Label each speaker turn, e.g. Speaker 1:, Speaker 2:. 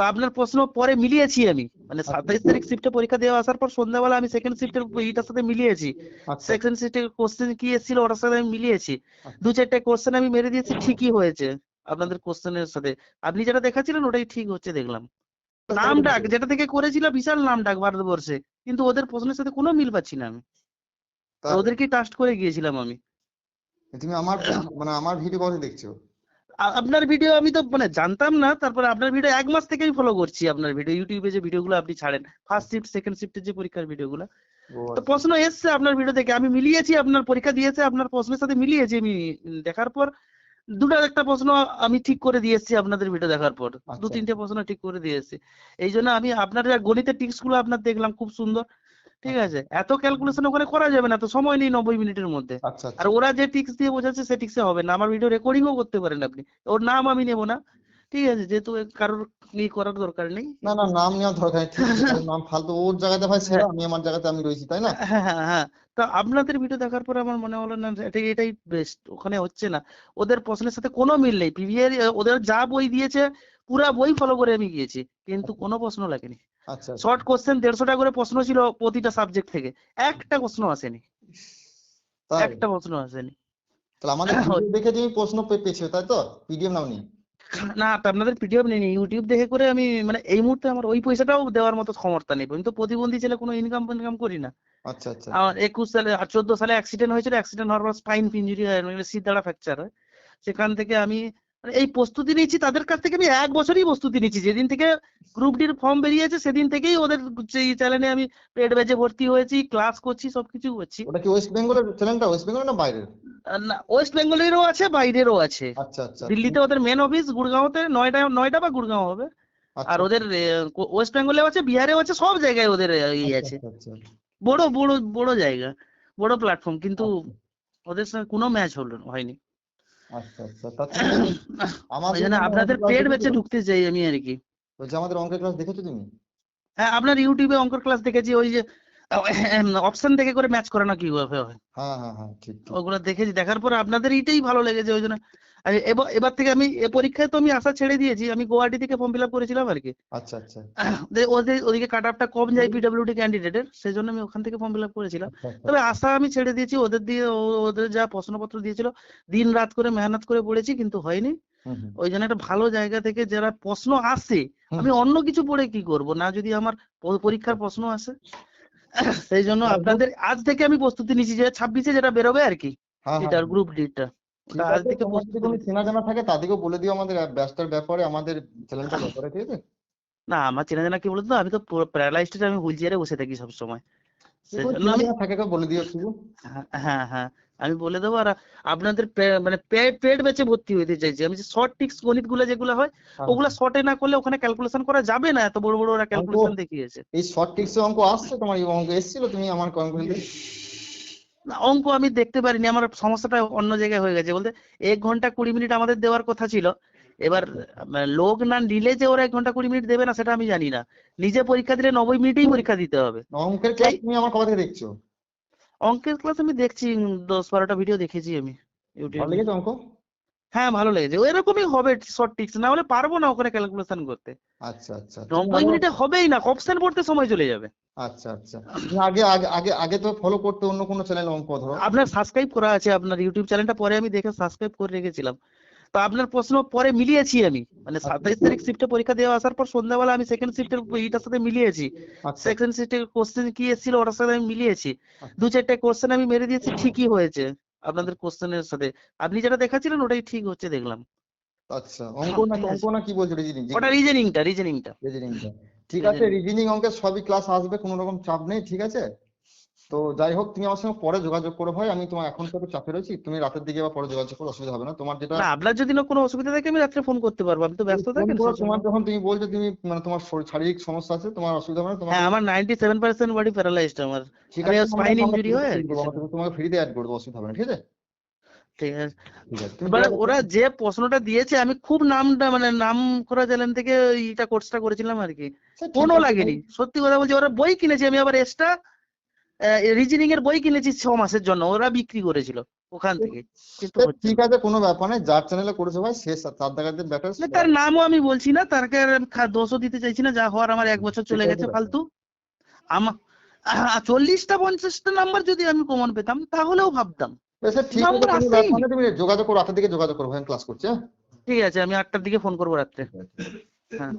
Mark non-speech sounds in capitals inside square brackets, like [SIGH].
Speaker 1: তো আপনার প্রশ্ন পরে মিলিয়েছি আমি। মানে সাতাইশ তারিখ শিফটে পরীক্ষা দেওয়া আসার পর সন্ধ্যাবেলা আমি সেকেন্ড শিফটের এইটার সাথে মিলিয়েছি।
Speaker 2: আচ্ছা।
Speaker 1: সেকেন্ড শিফটের কোশ্চেন কি এসেছিল ওটার সাথে আমি মিলিয়েছি।
Speaker 2: আচ্ছা।
Speaker 1: দু চারটে কোশ্চেন আমি মেরে দিয়েছি ঠিকই হয়েছে আপনাদের কোশ্চেনের সাথে। আপনি যেটা দেখাচ্ছিলেন ওটাই ঠিক হচ্ছে দেখলাম। নাম ডাক যেটা থেকে করেছিল বিশাল নাম ডাক ভারতবর্ষে কিন্তু ওদের প্রশ্নের সাথে কোনো মিল পাচ্ছি না আমি। ওদেরকেই টাস্ট করে গিয়েছিলাম আমি।
Speaker 2: তুমি আমার মানে আমার ভিডিও কথা দেখছ।
Speaker 1: আপনার ভিডিও আমি তো মানে জানতাম না তারপরে আপনার ভিডিও এক মাস থেকেই ফলো করছি আপনার ভিডিও ইউটিউবে যে ভিডিওগুলো আপনি ছাড়েন ফার্স্ট শিফট সেকেন্ড শিফটের যে পরীক্ষার ভিডিওগুলো তো প্রশ্ন এসছে আপনার ভিডিও দেখে। আমি মিলিয়েছি আপনার পরীক্ষা দিয়েছে আপনার প্রশ্নের সাথে মিলিয়েছি আমি দেখার পর। দুটো একটা প্রশ্ন আমি ঠিক করে দিয়ে এসেছি আপনাদের ভিডিও দেখার পর। দু
Speaker 2: আচ্ছা।
Speaker 1: তিনটে প্রশ্ন ঠিক করে দিয়ে এসেছি। এই জন্য আমি আপনার গণিতের টিপসগুলো আপনার দেখলাম খুব সুন্দর। ঠিক
Speaker 2: আচ্ছা।
Speaker 1: আছে? এত ক্যালকুলেশন ওখানে করা যাবে না তো সময় নেই নব্বই মিনিটের মধ্যে।
Speaker 2: আচ্ছা
Speaker 1: আর ওরা যে টিক্স দিয়ে বোঝাচ্ছে সে টিক্সে হবে না আমার ভিডিও রেকর্ডিংও করতে পারেন আপনি। ওর নাম আমি নেব না ঠিক আছে? যেহেতু কারোর ই করার দরকার নেই।
Speaker 2: না না নাম নেওয়ার দরকার নেই নাম ফালতু ওর জায়গাতে ভাই সেরা আমি আমার জায়গাতে আমি রয়েছি তাই না?
Speaker 1: হ্যাঁ হ্যাঁ হ্যাঁ। তা আপনাদের ভিডিও দেখার পরে আমার মনে হলো না যে এটাই এটাই বেস্ট ওখানে হচ্ছে না। ওদের প্রশ্নের সাথে কোনো মিল নেই। প্রিভিয়াস ওদের যা বই দিয়েছে পুরা বই ফলো করে আমি গিয়েছি কিন্তু কোনো প্রশ্ন লাগেনি।
Speaker 2: আচ্ছা।
Speaker 1: শর্ট কোশ্চেন দেড়শোটা করে প্রশ্ন ছিল প্রতিটা সাবজেক্ট থেকে। একটা প্রশ্ন আসেনি। একটা প্রশ্ন আসেনি।
Speaker 2: তাহলে আমাদের [LAUGHS] দেখে তুমি প্রশ্ন পেয়েছ তাই তো? পিডিএফ নাও নি।
Speaker 1: না তা আপনাদের পিডিএফ নেই ইউটিউব দেখে করে আমি মানে এই মুহূর্তে আমার ওই পয়সাটাও দেওয়ার মতো ক্ষমতা নেই। আমি তো প্রতিবন্ধী ছেলে কোনো ইনকাম ইনকাম করি না।
Speaker 2: আচ্ছা আচ্ছা।
Speaker 1: আমার একুশ সালে আর চোদ্দ সালে অ্যাক্সিডেন্ট হয়েছিল। অ্যাক্সিডেন্ট হওয়ার পর স্পাইন ইঞ্জুরি হয় মানে সিদ্ধাড়া ফ্র্যাকচার হয়। সেখান থেকে আমি এই প্রস্তুতি নিয়েছি তাদের কাছ থেকে আমি এক বছরই প্রস্তুতি নিয়েছি। যেদিন থেকে গ্রুপ ডির ফর্ম বেরিয়েছে সেদিন থেকেই ওদের চ্যানেলে আমি পেড ব্যাচে ভর্তি হয়েছি ক্লাস করছি সবকিছু করছি।
Speaker 2: ওটা কি ওয়েস্ট বেঙ্গলের চ্যানেলটা ওয়েস্ট বেঙ্গল না বাইরের?
Speaker 1: না ওয়েস্ট বেঙ্গলেরও আছে বাইরেরও আছে।
Speaker 2: আচ্ছা আচ্ছা।
Speaker 1: দিল্লিতে ওদের মেন অফিস গুড়গাঁওতে নয়টা নয়টা বা গুড়গাঁও হবে।
Speaker 2: আচ্ছা,
Speaker 1: আর ওদের ওয়েস্ট বেঙ্গলেও আছে বিহারেও আছে সব জায়গায় ওদের ইয়ে আছে।
Speaker 2: আচ্ছা, আচ্ছা।
Speaker 1: বড় বড় বড় জায়গা বড় প্ল্যাটফর্ম কিন্তু ওদের সঙ্গে কোনো ম্যাচ হলো হয়নি।
Speaker 2: আচ্ছা আচ্ছা। [COUGHS]
Speaker 1: আপনাদের পেট ঢুকতে চাই আমি আর কি।
Speaker 2: বলছি আমাদের অঙ্কের ক্লাস দেখেছ তুমি?
Speaker 1: হ্যাঁ আপনার ইউটিউবে অঙ্কর ক্লাস দেখেছি ওই যে [COUGHS] অপশন দেখে করে ম্যাচ করানো কীভাবে হয়
Speaker 2: হ্যাঁ হ্যাঁ হ্যাঁ ঠিক
Speaker 1: ওগুলো দেখেছি দেখার পর আপনাদের এটাই ভালো লেগেছে ওই জন্য এবার থেকে আমি এ পরীক্ষায় তো আমি আশা ছেড়ে দিয়েছি আমি গুয়াহাটি থেকে ফর্ম ফিল আপ করেছিলাম আর কি।
Speaker 2: আচ্ছা আচ্ছা।
Speaker 1: ওদের ওদিকে কাট আপটা কম যায় পিডব্লিউডি ক্যান্ডিডেটের সেই জন্য আমি ওখান থেকে ফর্ম ফিল আপ করেছিলাম।
Speaker 2: আচ্ছা।
Speaker 1: তবে আশা আমি ছেড়ে দিয়েছি ওদের দিয়ে ওদের যা প্রশ্নপত্র দিয়েছিল দিন রাত করে মেহনত করে পড়েছি কিন্তু হয়নি। ওই জন্য একটা ভালো জায়গা থেকে যারা প্রশ্ন আসে আমি অন্য কিছু পড়ে কি করব? না যদি আমার পরীক্ষার প্রশ্ন আসে। সেই জন্য আপনাদের আজ থেকে আমি প্রস্তুতি নিচ্ছি যে ছাব্বিশে যেটা বেরোবে আর কি
Speaker 2: হ্যাঁ হ্যাঁ।
Speaker 1: এটার গ্রুপ ডিটা
Speaker 2: কোনো চেনা জানা থাকে তাদেরকেও বলে দিও আমাদের ব্যস্তার ব্যাপারে আমাদের চ্যানেলটার ব্যাপারে ঠিক আছে?
Speaker 1: না আমার চেনা জানা কি বলতো আমি তো প্যারালাইজড আমি হুইল চেয়ারে বসে থাকি সব সময়
Speaker 2: থাকে বলে দিও
Speaker 1: হ্যাঁ, হ্যাঁ হ্যাঁ আমি বলে দেবো আর আপনাদের মানে পেড ব্যাচে ভর্তি চাইছি আমি যে শর্ট টিক্স গণিতগুলো যেগুলো হয়
Speaker 2: হ্যাঁ,
Speaker 1: ওগুলা শর্টে না করলে ওখানে ক্যালকুলেশন করা যাবে না? এত বড় বড় ওরা ক্যালকুলেশন দেখিয়েছে।
Speaker 2: এই শর্ট টিক্স অঙ্ক আসছে? তোমার এই অঙ্ক এসেছিল? তুমি আমার
Speaker 1: অঙ্ক আমি দেখতে পারিনি আমার সমস্যাটা অন্য জায়গায় হয়ে গেছে। বলতে এক ঘণ্টা কুড়ি মিনিট আমাদের দেওয়ার কথা ছিল। এবার লোক না নিলে যে ওরা এক ঘণ্টা কুড়ি মিনিট দেবে না সেটা আমি জানি না। নিজে পরীক্ষা দিলে নব্বই মিনিটেই পরীক্ষা দিতে হবে।
Speaker 2: অঙ্কের ক্লাস তুমি আমার কবে থেকে দেখছ?
Speaker 1: অঙ্কের ক্লাস আমি দেখছি দশ বারোটা ভিডিও দেখেছি আমি।
Speaker 2: ভালো
Speaker 1: ইউটিউবে
Speaker 2: লেগেছে অঙ্ক?
Speaker 1: হ্যাঁ ভালো লেগেছে। এরকমই হবে শর্ট টিক্স না হলে পারব না ওখানে ক্যালকুলেশন করতে।
Speaker 2: আচ্ছা আচ্ছা
Speaker 1: নব্বই মিনিটে হবেই না অপশন পড়তে সময় চলে যাবে।
Speaker 2: আচ্ছা আচ্ছা। আগে আগে আগে আগে তো ফলো করতে অন্য কোনো চ্যানেল অঙ্ক ধরো।
Speaker 1: আপনার সাবস্ক্রাইব করা আছে আপনার ইউটিউব চ্যানেলটা পরে আমি দেখে সাবস্ক্রাইব করে রেখেছিলাম। তো আপনার প্রশ্ন পরে মিলিয়েছি আমি। মানে সাতাইশ তারিখ শিফটে পরীক্ষা দেওয়া আসার পর সন্ধ্যাবেলা আমি সেকেন্ড শিফটের এইটার সাথে মিলিয়েছি।
Speaker 2: আচ্ছা।
Speaker 1: সেকেন্ড শিফটের কোশ্চেন কি এসেছিল ওটার সাথে আমি মিলিয়েছি। দু চারটে কোশ্চেন আমি মেরে দিয়েছি ঠিকই হয়েছে। আপনাদের কোশ্চেনের সাথে। আপনি যেটা দেখাচ্ছিলেন ওটাই ঠিক হচ্ছে দেখলাম।
Speaker 2: আচ্ছা অঙ্ক না। অঙ্ক না কি বলছো রিজনিং
Speaker 1: ওটা রিজনিংটা রিজনিংটা
Speaker 2: রিজনিংটা ঠিক আছে রিজনিং অঙ্কের সবই ক্লাস আসবে কোনো রকম চাপ নেই ঠিক আছে? তো যাই হোক তুমি আমার সঙ্গে পরে যোগাযোগ করো ভাই। আমি তোমার এখন তো একটু চাপে রয়েছি। তুমি রাতের দিকে বা পরে যোগাযোগ করো অসুবিধা হবে না। তোমার যেটা
Speaker 1: না আপনার যদি না কোনো অসুবিধা থাকে আমি রাত্রে ফোন করতে পারব। আমি তো ব্যস্ত থাকেন
Speaker 2: তোমার যখন তুমি বলছো তুমি মানে তোমার শারীরিক সমস্যা আছে তোমার অসুবিধা হবে না তোমার
Speaker 1: হ্যাঁ আমার ninety seven percent body paralysed আমার।
Speaker 2: ঠিক আছে
Speaker 1: spine
Speaker 2: আমরা
Speaker 1: হয়।
Speaker 2: তোমাকে ফ্রিতে অ্যাড করে দেবো অসুবিধা হবে না ঠিক আছে?
Speaker 1: ঠিক আছে।
Speaker 2: যোগাযোগ
Speaker 1: ওরা যে প্রশ্নটা দিয়েছে আমি খুব নামটা মানে নাম করা চ্যানেল থেকে এইটা কোর্সটা করেছিলাম আর কি। কোনো লাগেনি। সত্যি কথা বলছি ওরা বই কিনেছে আমি আবার এক্সট্রা রিজনিং এর বই কিনেছি ছ মাসের জন্য ওরা বিক্রি করেছিল ওখান থেকে।
Speaker 2: ঠিক আছে কোনো ব্যাপার নেই যার চ্যানেলে করেছে ভাই সে তার দেখাতে ব্যাটার
Speaker 1: না, তার নামও আমি বলছি না তারকে দোষও দিতে চাইছি না যা হওয়ার আমার এক বছর চলে গেছে ফালতু। আমার চল্লিশটা পঞ্চাশটা নাম্বার যদি আমি প্রমাণ পেতাম তাহলেও ভাবতাম।
Speaker 2: ঠিক আছে
Speaker 1: নি।
Speaker 2: তুমি যোগাযোগ করো রাতের দিকে যোগাযোগ করো আমি ক্লাস করছি হ্যাঁ?
Speaker 1: ঠিক আছে আমি আটটার দিকে ফোন করব রাত্রে। হ্যাঁ।